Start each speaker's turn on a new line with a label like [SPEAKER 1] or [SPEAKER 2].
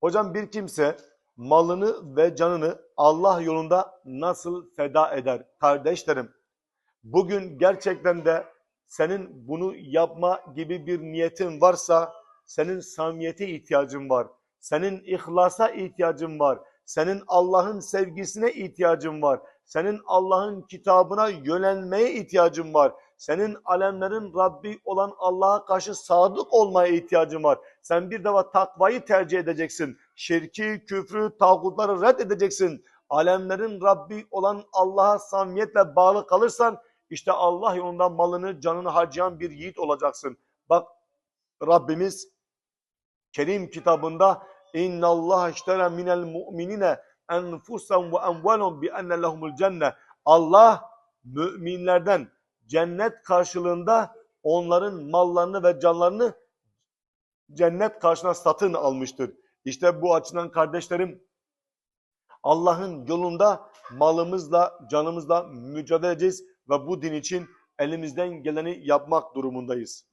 [SPEAKER 1] Hocam bir kimse malını ve canını Allah yolunda nasıl feda eder? Kardeşlerim, bugün gerçekten de senin bunu yapma gibi bir niyetin varsa senin samimiyete ihtiyacın var. Senin ihlasa ihtiyacın var. Senin Allah'ın sevgisine ihtiyacın var. Senin Allah'ın kitabına yönelmeye ihtiyacın var. Senin alemlerin Rabbi olan Allah'a karşı sadık olmaya ihtiyacın var. Sen bir defa takvayı tercih edeceksin. Şirki, küfrü, tağutları reddedeceksin. Alemlerin Rabbi olan Allah'a samimiyetle bağlı kalırsan işte Allah yolunda malını, canını harcayan bir yiğit olacaksın. Bak Rabbimiz Kerim kitabında İnna Allah iştera minel mu'minine enfusahum ve emvalahum bi enne lehumul cenne. Allah müminlerden cennet karşılığında onların mallarını ve canlarını cennet karşılığında satın almıştır. İşte bu açıdan kardeşlerim Allah'ın yolunda malımızla, canımızla mücadele edeceğiz ve bu din için elimizden geleni yapmak durumundayız.